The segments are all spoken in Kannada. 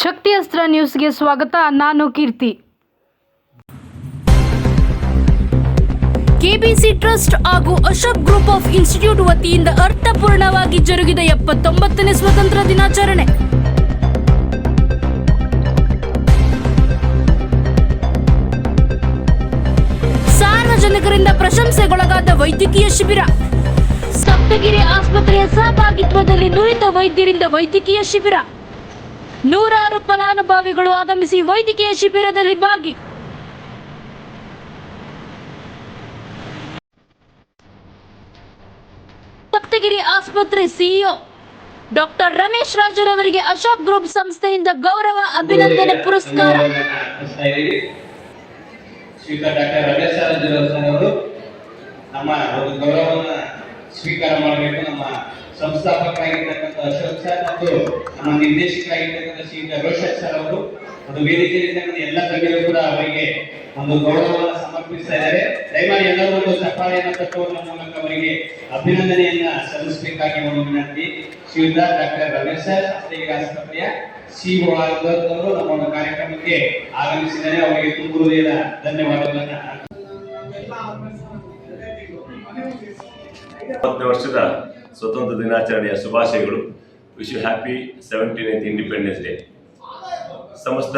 ಶಕ್ತಿ ಅಸ್ತ್ರ ನ್ಯೂಸ್ಗೆ ಸ್ವಾಗತ. ನಾನು ಕೀರ್ತಿ. ಕೆಬಿಸಿ ಟ್ರಸ್ಟ್ ಹಾಗೂ ಅಶೋಕ್ ಗ್ರೂಪ್ ಆಫ್ ಇನ್ಸ್ಟಿಟ್ಯೂಟ್ ವತಿಯಿಂದ ಅರ್ಥಪೂರ್ಣವಾಗಿ ಜರುಗಿದ ಎಪ್ಪತ್ತೊಂಬತ್ತನೇ ಸ್ವಾತಂತ್ರ್ಯ ದಿನಾಚರಣೆ. ಸಾರ್ವಜನಿಕರಿಂದ ಪ್ರಶಂಸೆಗೊಳಗಾದ ವೈದ್ಯಕೀಯ ಶಿಬಿರ. ಸಪ್ತಗಿರಿ ಆಸ್ಪತ್ರೆಯ ಸಹಭಾಗಿತ್ವದಲ್ಲಿ ನುರಿತ ವೈದ್ಯರಿಂದ ವೈದ್ಯಕೀಯ ಶಿಬಿರ. ನೂರಾರು ಫಲಾನುಭವಿಗಳು ಆಗಮಿಸಿ ವೈದ್ಯಕೀಯ ಶಿಬಿರದಲ್ಲಿ ಭಾಗಿ. ಸಪ್ತಗಿರಿ ಆಸ್ಪತ್ರೆ ಸಿಇಒ ಡಾಕ್ಟರ್ ರಮೇಶ್ ರಾಜರವರಿಗೆ ಅಶೋಕ್ ಗ್ರೂಪ್ ಸಂಸ್ಥೆಯಿಂದ ಗೌರವ ಅಭಿನಂದನೆ ಪುರಸ್ಕಾರ. ಡಾಕ್ಟರ್ ರಮೇಶ್ ನಮ್ಮ ಗೌರವವನ್ನ ಸ್ವೀಕಾರ ಮಾಡಬೇಕು ನಮ್ಮ ಸಂಸ್ಥಾಪಕರಾಗಿರ್ತಕ್ಕಂಥ ಅಶೋಕ್ ಸರ್ ಮತ್ತು ನಮ್ಮ ನಿರ್ದೇಶಕರಾಗಿರ್ತಕ್ಕಂಥ ಶ್ರೀಯುತ ರೋಷಕ್ ಸರ್ ಅವರು. ಒಂದು ವೇದಿಕೆಯಲ್ಲಿ ಎಲ್ಲ ತಜ್ಞರು ಕೂಡ ಅವರಿಗೆ ಒಂದು ಗೌರವವನ್ನು ಸಮರ್ಪಿಸ್ತಾ ಇದ್ದಾರೆ. ದಯಮಾಡಿ ಎಲ್ಲರೂ ಒಂದು ಚಪ್ಪಾಳೆಯನ್ನು ತಟ್ಟುವುದರ ಮೂಲಕ ಅವರಿಗೆ ಅಭಿನಂದನೆಯನ್ನ ಸಲ್ಲಿಸಬೇಕಾಗಿ ಒಂದು ವಿನಂತಿ. ಶ್ರೀಯುತ ಡಾಕ್ಟರ್ ರಮೇಶ್ ಸರ್ ಸಪ್ತಗಿರಿ ಆಸ್ಪತ್ರೆಯ ಸಿಒ ಆಗಿದ್ದವರು ನಮ್ಮ ಒಂದು ಕಾರ್ಯಕ್ರಮಕ್ಕೆ ಆಗಮಿಸಿದರೆ ಅವರಿಗೆ ತುಂಬ ಹೃದಯದ ಧನ್ಯವಾದಗಳನ್ನ ವರ್ಷದ ಸ್ವತಂತ್ರ ದಿನಾಚರಣೆಯ ಶುಭಾಶಯಗಳು. Wish you happy seventeen independence day ಸಮಸ್ತ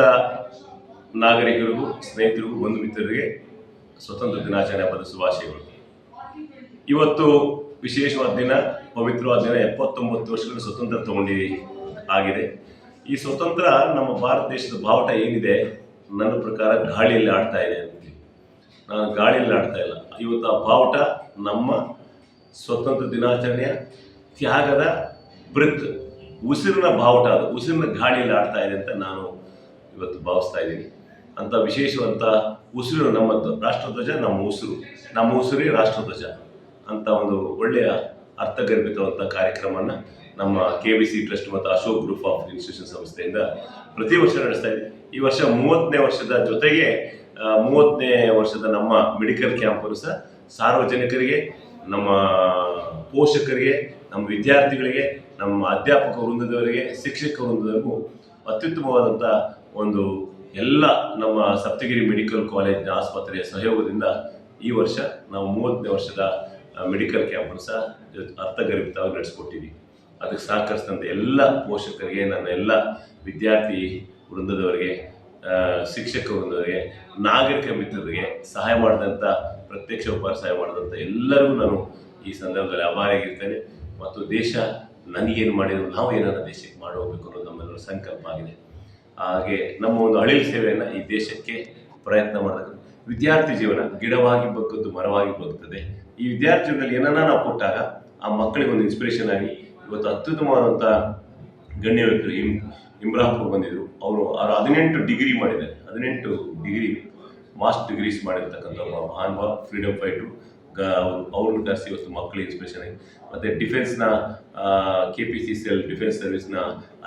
ನಾಗರಿಕರಿಗೂ, ಸ್ನೇಹಿತರಿಗೂ ಬಂಧು ಮಿತ್ರರಿಗೆ ಸ್ವತಂತ್ರ ದಿನಾಚರಣೆ ಹಬ್ಬದ ಶುಭಾಶಯಗಳು. ಇವತ್ತು ವಿಶೇಷವಾದ ದಿನ, ಪವಿತ್ರವಾದ ದಿನ, ಎಪ್ಪತ್ತೊಂಬತ್ತು ವರ್ಷಗಳ ಸ್ವತಂತ್ರ ತಗೊಂಡಿದೆ ಆಗಿದೆ. ಈ ಸ್ವತಂತ್ರ ನಮ್ಮ ಭಾರತ ದೇಶದ ಬಾವುಟ ಏನಿದೆ? ನನ್ನ ಪ್ರಕಾರ ಗಾಳಿಯಲ್ಲಿ ಆಡ್ತಾ ಇದೆ ನಾನು ಗಾಳಿಯಲ್ಲಿ ಆಡ್ತಾ ಇಲ್ಲ. ಇವತ್ತು ಆ ಬಾವುಟ ನಮ್ಮ ಸ್ವತಂತ್ರ ದಿನಾಚರಣೆಯ ತ್ಯಾಗದ ಬೃತ್ ಉಸಿರಿನ ಬಾವುಟ ಅದು. ಉಸಿರಿನ ಗಾಳಿಯಲ್ಲಿ ಆಡ್ತಾ ಇದೆ ಅಂತ ನಾನು ಇವತ್ತು ಭಾವಿಸ್ತಾ ಇದ್ದೀನಿ. ಅಂತ ವಿಶೇಷವಂತ ಉಸಿರು ನಮ್ಮ ರಾಷ್ಟ್ರಧ್ವಜ ನಮ್ಮ ಉಸಿರು. ನಮ್ಮ ಉಸಿರೇ ರಾಷ್ಟ್ರಧ್ವಜ ಅಂತ ಒಂದು ಒಳ್ಳೆಯ ಅರ್ಥಗರ್ಭಿತವಂತ ಕಾರ್ಯಕ್ರಮನ ನಮ್ಮ ಕೆ ಬಿ ಸಿ ಟ್ರಸ್ಟ್ ಮತ್ತು ಅಶೋಕ್ ಗ್ರೂಪ್ ಆಫ್ ಇನ್ಸ್ಟಿಟ್ಯೂಷನ್ ಸಂಸ್ಥೆಯಿಂದ ಪ್ರತಿ ವರ್ಷ ನಡೆಸ್ತಾ ಇದೆ ಈ ವರ್ಷ ಮೂವತ್ತನೇ ವರ್ಷದ ಜೊತೆಗೆ ಮೂವತ್ತನೇ ವರ್ಷದ ನಮ್ಮ ಮೆಡಿಕಲ್ ಕ್ಯಾಂಪನ್ನು ಸಹ ಸಾರ್ವಜನಿಕರಿಗೆ ನಮ್ಮ ಪೋಷಕರಿಗೆ, ನಮ್ಮ ವಿದ್ಯಾರ್ಥಿಗಳಿಗೆ, ನಮ್ಮ ಅಧ್ಯಾಪಕ ವೃಂದದವರಿಗೆ, ಶಿಕ್ಷಕ ವೃಂದದವರಿಗೂ ಅತ್ಯುತ್ತಮವಾದಂಥ ಒಂದು ಎಲ್ಲ ನಮ್ಮ ಸಪ್ತಗಿರಿ ಮೆಡಿಕಲ್ ಕಾಲೇಜಿನ ಆಸ್ಪತ್ರೆಯ ಸಹಯೋಗದಿಂದ ಈ ವರ್ಷ ನಾವು ಮೂವತ್ತನೇ ವರ್ಷದ ಮೆಡಿಕಲ್ ಕ್ಯಾಂಪನ್ನು ಸಹ ಅರ್ಥಗರ್ಭಿತವಾಗಿ ನಡೆಸ್ಕೊಟ್ಟಿದ್ದೀವಿ. ಅದಕ್ಕೆ ಸಹಕರಿಸಿದಂಥ ಎಲ್ಲ ಪೋಷಕರಿಗೆ, ನನ್ನ ಎಲ್ಲ ವಿದ್ಯಾರ್ಥಿ ವೃಂದದವರಿಗೆ ಶಿಕ್ಷಕ ಬಂದವರಿಗೆ ನಾಗರಿಕ ಮಿತ್ರರಿಗೆ ಸಹಾಯ ಮಾಡಿದಂಥ ಪ್ರತ್ಯಕ್ಷ ಉಪಹಾರ ಸಹಾಯ ಮಾಡಿದಂಥ ಎಲ್ಲರಿಗೂ ನಾನು ಈ ಸಂದರ್ಭದಲ್ಲಿ ಅಭಾರಿಯಾಗಿರ್ತೇನೆ ಮತ್ತು ದೇಶ ನನಗೇನು ಮಾಡಿದ್ರು ನಾವು ಏನಾರ ದೇಶಕ್ಕೆ ಮಾಡಬೇಕು ಅನ್ನೋದು ನಮ್ಮೆಲ್ಲರ ಸಂಕಲ್ಪ ಆಗಿದೆ. ಹಾಗೆ ನಮ್ಮ ಒಂದು ಅಳಿಲ್ ಸೇವೆಯನ್ನು ಈ ದೇಶಕ್ಕೆ ಪ್ರಯತ್ನ ಮಾಡಬೇಕು. ವಿದ್ಯಾರ್ಥಿ ಜೀವನ ಗಿಡವಾಗಿ ಬಗ್ಗದ್ದು ಮರವಾಗಿ ಬಗ್ತದೆ. ಈ ವಿದ್ಯಾರ್ಥಿ ಜೀವನದಲ್ಲಿ ಏನನ್ನ ನಾವು ಕೊಟ್ಟಾಗ ಆ ಮಕ್ಕಳಿಗೆ ಒಂದು ಇನ್ಸ್ಪಿರೇಷನ್ ಆಗಿ ಇವತ್ತು ಅತ್ಯುತ್ತಮವಾದಂಥ ಗಣ್ಯ ವ್ಯಕ್ತಿ ಇಮ್ ಇಮ್ರಾಪುರ್ ಬಂದಿದ್ರು. ಅವರು ಅವ್ರು ಹದಿನೆಂಟು ಡಿಗ್ರಿ ಮಾಡಿದ್ದಾರೆ. ಹದಿನೆಂಟು ಡಿಗ್ರಿ ಮಾಸ್ಟ್ ಡಿಗ್ರೀಸ್ ಮಾಡಿರ್ತಕ್ಕಂಥ ಒಬ್ಬ ಬಾ ಫ್ರೀಡಮ್ ಫೈಟು ಗ, ಅವರು, ಅವ್ರನ್ನ ಕರೆಸಿ ಇವತ್ತು ಮಕ್ಕಳಿಗೆ ಇನ್ಸ್ಪಿರೇಷನ್ ಆಗಿ. ಮತ್ತು ಡಿಫೆನ್ಸ್ನ K P C C L defence ಸರ್ವಿಸ್ನ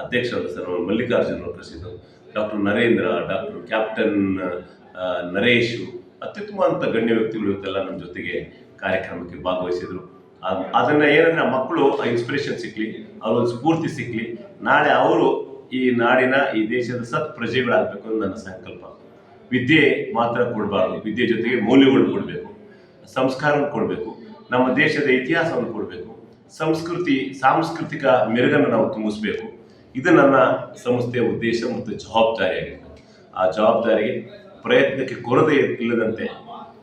ಅಧ್ಯಕ್ಷರಾದ ಸರ್ ಮಲ್ಲಿಕಾರ್ಜುನ್ ಅವರು ಪ್ರಸಿದ್ಧರು doctor Narendra, doctor captain Naresh ಅತ್ಯುತ್ತಮ ಅಂತ ಗಣ್ಯ ವ್ಯಕ್ತಿಗಳು ಇವತ್ತೆಲ್ಲ ನಮ್ಮ ಜೊತೆಗೆ ಕಾರ್ಯಕ್ರಮಕ್ಕೆ ಭಾಗವಹಿಸಿದ್ರು. ಅದನ್ನ ಏನಂದ್ರೆ ಮಕ್ಕಳು ಇನ್ಸ್ಪಿರೇಷನ್ ಸಿಕ್ಲಿ ಅವ್ರೊಂದು ಸ್ಫೂರ್ತಿ ಸಿಕ್ಲಿ. ನಾಳೆ ಅವರು ಈ ನಾಡಿನ, ಈ ದೇಶದ ಸತ್ ಪ್ರಜೆಗಳಾಗಬೇಕು ಅನ್ನೋ ನನ್ನ ಸಂಕಲ್ಪ. ವಿದ್ಯೆ ಮಾತ್ರ ಕೊಡಬಾರ್ದು. ವಿದ್ಯೆ ಜೊತೆಗೆ ಮೌಲ್ಯಗಳು ಕೊಡಬೇಕು. ಸಂಸ್ಕಾರವನ್ನು ಕೊಡಬೇಕು. ನಮ್ಮ ದೇಶದ ಇತಿಹಾಸವನ್ನು ಕೊಡಬೇಕು. ಸಂಸ್ಕೃತಿ, ಸಾಂಸ್ಕೃತಿಕ ಮೆರುಗನ್ನು ನಾವು ತುಂಬಿಸ್ಬೇಕು. ಇದು ನನ್ನ ಸಂಸ್ಥೆಯ ಉದ್ದೇಶ ಮತ್ತು ಜವಾಬ್ದಾರಿಯಾಗಿದೆ. ಆ ಜವಾಬ್ದಾರಿಗೆ ಪ್ರಯತ್ನಕ್ಕೆ ಕೊರತೆ ಇಲ್ಲದಂತೆ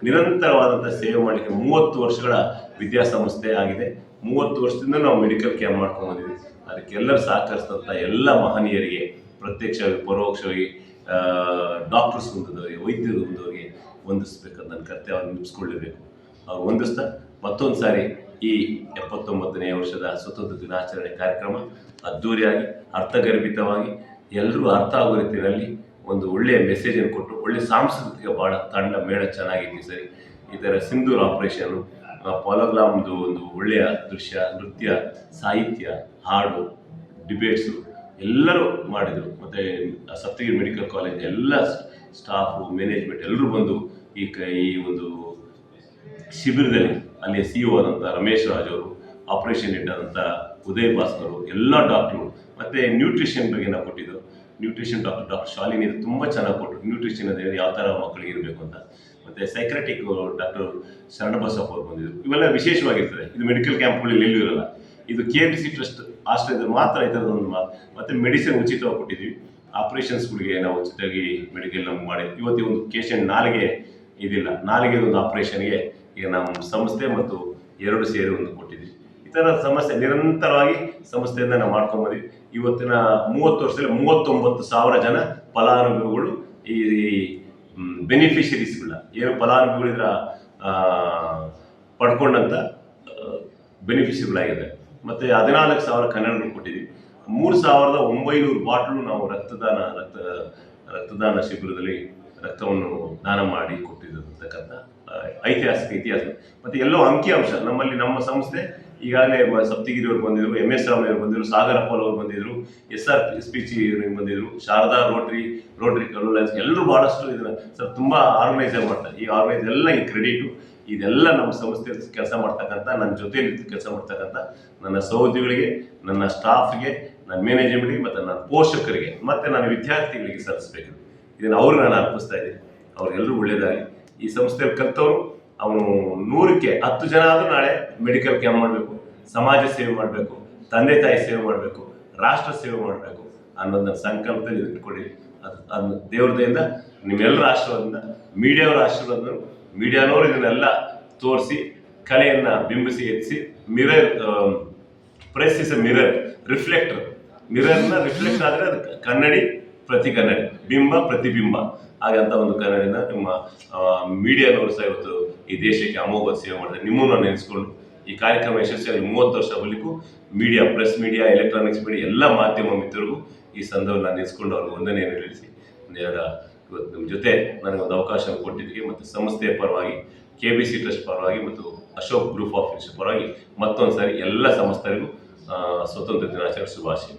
ನಿರಂತರವಾದಂಥ ಸೇವೆ ಮಾಡಲಿಕ್ಕೆ ಮೂವತ್ತು ವರ್ಷಗಳ ವಿದ್ಯಾಸಂಸ್ಥೆ ಆಗಿದೆ. ಮೂವತ್ತು ವರ್ಷದಿಂದ ನಾವು ಮೆಡಿಕಲ್ ಕ್ಯಾಂಪ್ ಮಾಡ್ಕೊಂಡು ಬಂದಿದ್ದೀವಿ. ಅದಕ್ಕೆಲ್ಲರೂ ಸಹಕರಿಸಿದಂಥ ಎಲ್ಲ ಮಹನೀಯರಿಗೆ ಪ್ರತ್ಯಕ್ಷವಾಗಿ ಪರೋಕ್ಷವಾಗಿ ಡಾಕ್ಟರ್ಸ್ ಹೊಂದಿದವರಿಗೆ ವೈದ್ಯರು ಹೊಂದವರಿಗೆ ವಂದಿಸ್ಬೇಕಂತ ನನ್ನ ಕರ್ತವ್ಯ ಅವ್ರು ನಿಲ್ಲಿಸ್ಕೊಳ್ಳೇಬೇಕು ಅವ್ರು ಹೊಂದಿಸ್ತಾ ಮತ್ತೊಂದು ಸಾರಿ ಈ ಎಪ್ಪತ್ತೊಂಬತ್ತನೇ ವರ್ಷದ ಸ್ವತಂತ್ರ ದಿನಾಚರಣೆ ಕಾರ್ಯಕ್ರಮ ಅದ್ಧೂರಿಯಾಗಿ ಅರ್ಥಗರ್ಭಿತವಾಗಿ, ಎಲ್ಲರೂ ಅರ್ಥ ಆಗೋ ರೀತಿಯಲ್ಲಿ ಒಂದು ಒಳ್ಳೆಯ ಮೆಸೇಜನ್ನು ಕೊಟ್ಟು, ಒಳ್ಳೆ ಸಾಂಸ್ಕೃತಿಕ ಭಾಳ ತಂಡ, ಮೇಳ ಚೆನ್ನಾಗಿತ್ತು ಈ ಸರಿ. ಇದರ ಸಿಂಧೂರ್ ಆಪರೇಷನು ಪೊಲಗ್ಲಾಮ್ದು ಒಂದು ಒಳ್ಳೆಯ ದೃಶ್ಯ, ನೃತ್ಯ, ಸಾಹಿತ್ಯ, ಹಾಡು ಡಿಬೇಟ್ಸು ಎಲ್ಲರೂ ಮಾಡಿದರು. ಮತ್ತು ಸಪ್ತಗಿರಿ ಮೆಡಿಕಲ್ ಕಾಲೇಜ್ ಎಲ್ಲ ಸ್ಟಾಫು ಮ್ಯಾನೇಜ್ಮೆಂಟ್ ಎಲ್ಲರೂ ಬಂದು ಈ ಕ, ಈ ಒಂದು ಶಿಬಿರದಲ್ಲಿ ಅಲ್ಲಿ ಸಿ ಒ ಆದಂಥ ರಮೇಶ್ ರಾಜ್ ಅವರು ಆಪರೇಷನ್ ಆದಂಥ ಉದಯ್ ಭಾಸ್ಕರ್ ಎಲ್ಲ ಡಾಕ್ಟ್ರು ಮತ್ತು ನ್ಯೂಟ್ರಿಷನ್ ಬಗ್ಗೆ ನಾವು ಕೊಟ್ಟಿದ್ದು. ನ್ಯೂಟ್ರಿಷನ್ ಡಾಕ್ಟರ್ ಡಾಕ್ಟರ್ ಶಾಲಿನಿ ಇದು ತುಂಬ ಚೆನ್ನಾಗಿ ಕೊಟ್ಟರು ನ್ಯೂಟ್ರಿಷನ್ ಅದೇ ಯಾವ ಥರ ಮಕ್ಕಳಿಗೆ ಇರಬೇಕು ಅಂತ. ಮತ್ತು ಸೈಕ್ರೆಟಿಕ್ ಡಾಕ್ಟರ್ ಶರಣಬಸಪ್ಪ ಅವರು ಬಂದಿದ್ರು. ಇವೆಲ್ಲ ವಿಶೇಷವಾಗಿರ್ತದೆ. ಇದು ಮೆಡಿಕಲ್ ಕ್ಯಾಂಪ್ಗಳಲ್ಲಿ ಎಲ್ಲೂ ಇರಲ್ಲ. ಇದು ಕೆ ಎಂ ಸಿ ಟ್ರಸ್ಟ್ ಆಶ್ರಯದಲ್ಲಿ ಮಾತ್ರ ಈ ಥರದ ಒಂದು ಮಾತು ಮತ್ತು ಮೆಡಿಸಿನ್ ಉಚಿತವಾಗಿ ಕೊಟ್ಟಿದ್ವಿ. ಆಪ್ರೇಷನ್ಸ್ಗಳಿಗೆ ನಾವು ಉಚಿತವಾಗಿ ಮೆಡಿಕಲ್ ನಮ್ಗೆ ಮಾಡಿ ಇವತ್ತು ಒಂದು ಪೇಷಂಟ್ ನಾಲಿಗೆ ಇದಿಲ್ಲ. ನಾಲಿಗೆ ಒಂದು ಆಪ್ರೇಷನ್ಗೆ ಈಗ ನಮ್ಮ ಸಂಸ್ಥೆ ಮತ್ತು ಎರಡು ಸೇರಿ ಒಂದು ಕೊಟ್ಟಿದ್ವಿ. ಈ ಥರ ಸಮಸ್ಯೆ ನಿರಂತರವಾಗಿ ಸಂಸ್ಥೆಯಿಂದ ನಾವು ಮಾಡ್ಕೊಂಬಂದ್ವಿ ಇವತ್ತಿನ ಮೂವತ್ತು ವರ್ಷದಲ್ಲಿ ಮೂವತ್ತೊಂಬತ್ತು ಸಾವಿರ ಜನ ಫಲಾನುಭವಿಗಳು ಈ ಬೆನಿಫಿಷರೀಸ್ಗಳ ಏನು ಫಲಾನುಭವಿಗಳು ಇದರ ಆ, ಪಡ್ಕೊಂಡಂತ ಬೆನಿಫಿಷರಿಗಳಾಗಿದೆ ಮತ್ತು ಹದಿನಾಲ್ಕು ಸಾವಿರ ಕನ್ನಡಗಳು ಕೊಟ್ಟಿದ್ವಿ ಮೂರು ಸಾವಿರದ ಒಂಬೈನೂರು ಬಾಟ್ಲು ನಾವು ರಕ್ತದಾನ ರಕ್ತ ರಕ್ತದಾನ ಶಿಬಿರದಲ್ಲಿ ರಕ್ತವನ್ನು ದಾನ ಮಾಡಿ ಕೊಟ್ಟಿದ್ದಂತಕ್ಕಂಥ ಐತಿಹಾಸಿಕ ಇತಿಹಾಸ. ಮತ್ತು ಎಲ್ಲೋ ಅಂಕಿಅಂಶ ನಮ್ಮಲ್ಲಿ ನಮ್ಮ ಸಂಸ್ಥೆ ಈಗಾಗಲೇ ಸಪ್ತಗಿರಿ ಅವರು ಬಂದಿದ್ರು ಎಂ ಎಸ್ ರಾಮಯ್ಯ ಅವರು ಬಂದಿದ್ರು, ಸಾಗರ್ ಅಪ್ಪಲ್ ಅವರು ಬಂದಿದ್ರು, ಎಸ್ ಆರ್ ಸ್ಪೀಚ್ ಬಂದಿದ್ರು, ಶಾರದಾ ರೋಟ್ರಿ ರೋಟ್ರಿ ಕಲ್ಲೂಲೈನ್ಸ್ ಎಲ್ಲರೂ ಭಾಳಷ್ಟು ಇದನ್ನ ಸರ್ ತುಂಬ ಆರ್ಗನೈಸ್ ಮಾಡ್ತಾರೆ. ಈ ಆರ್ಗನೈಸ್ ಎಲ್ಲ ಈ ಕ್ರೆಡಿಟು ಇದೆಲ್ಲ ನಮ್ಮ ಸಂಸ್ಥೆಯಲ್ಲಿ ಕೆಲಸ ಮಾಡ್ತಕ್ಕಂಥ ನನ್ನ ಜೊತೆಯಲ್ಲಿ ಕೆಲಸ ಮಾಡ್ತಕ್ಕಂಥ ನನ್ನ ಸಹೋದ್ಯೋಗಿಗಳಿಗೆ, ನನ್ನ ಸ್ಟಾಫ್ಗೆ ನನ್ನ ಮ್ಯಾನೇಜ್ಮೆಂಟ್ಗೆ ಮತ್ತು ನನ್ನ ಪೋಷಕರಿಗೆ, ಮತ್ತು ನನ್ನ ವಿದ್ಯಾರ್ಥಿಗಳಿಗೆ ಸಲ್ಲಿಸಬೇಕು. ಇದನ್ನು ಅವರು ನಾನು ಅರ್ಪಿಸ್ತಾ ಇದ್ದೀನಿ. ಅವ್ರಿಗೆಲ್ಲರೂ ಒಳ್ಳೆಯದಾಗಲಿ ಈ ಸಂಸ್ಥೆಯಲ್ಲಿ ಕಲ್ತವರು ಅವನು ನೂರಕ್ಕೆ ಹತ್ತು ಜನ ಆದರೂ ನಾಳೆ ಮೆಡಿಕಲ್ ಕ್ಯಾಂಪ್ ಮಾಡಬೇಕು, ಸಮಾಜ ಸೇವೆ ಮಾಡಬೇಕು, ತಂದೆ ತಾಯಿ ಸೇವೆ ಮಾಡಬೇಕು, ರಾಷ್ಟ್ರ ಸೇವೆ ಮಾಡಬೇಕು ಅನ್ನೋದನ್ನ ಸಂಕಲ್ಪದಲ್ಲಿ ಇಟ್ಕೊಳ್ಳಿ ಅದು ಅದನ್ನ ದೇವ್ರದಿಂದ ನಿಮ್ಮೆಲ್ಲರ ಆಶೀರ್ವಾದದಿಂದ, ಮೀಡಿಯಾವರ ಆಶೀರ್ವಾದ ಮೀಡಿಯಾನವರು ಇದನ್ನೆಲ್ಲ ತೋರಿಸಿ, ಕಲೆಯನ್ನು ಬಿಂಬಿಸಿ, ಎತ್ತಿಸಿ mirror press is a mirror reflector ಮಿರರ್ನ reflect ಆದರೆ ಅದು ಕನ್ನಡಿ ಪ್ರತಿ ಕನ್ನಡಿ, ಬಿಂಬ ಪ್ರತಿಬಿಂಬ. ಹಾಗಂತ ಒಂದು ಕನ್ನಡಿನ ನಿಮ್ಮ ಮೀಡಿಯಾನವರು ಸಹ ಇವತ್ತು ಈ ದೇಶಕ್ಕೆ ಅಮೋಘ ಸೇವೆ ಮಾಡಿದೆ. ನಿಮ್ಮನ್ನು ನೆನೆಸ್ಕೊಂಡು ಈ ಕಾರ್ಯಕ್ರಮ ಯಶಸ್ವಿಯಾಗಿ ಮೂವತ್ತು ವರ್ಷ ಬರಲಿಕ್ಕೂ media press media electronics media ಎಲ್ಲ ಮಾಧ್ಯಮ ಮಿತ್ರರಿಗೂ ಈ ಸಂದರ್ಭ ನಾನು ನೆನೆಸ್ಕೊಂಡು ಅವ್ರಿಗೆ ವಂದನೆಯನ್ನು ನಿಲ್ಲಿಸಿ ದೇವರ ಇವತ್ತು ನಿಮ್ಮ ಜೊತೆ ನನಗೊಂದು ಅವಕಾಶ ಕೊಟ್ಟಿದ್ದಕ್ಕೆ ಮತ್ತು ಸಂಸ್ಥೆಯ ಪರವಾಗಿ ಕೆ ಬಿ ಸಿ ಟ್ರಸ್ಟ್ ಪರವಾಗಿ ಮತ್ತು ಅಶೋಕ್ ಗ್ರೂಪ್ ಆಫ್ ಪರವಾಗಿ ಮತ್ತೊಂದು ಸಾರಿ ಎಲ್ಲ ಸಂಸ್ಥೆಗಳಿಗೂ ಸ್ವತಂತ್ರ ದಿನಾಚರಣೆ ಶುಭಾಶಯ.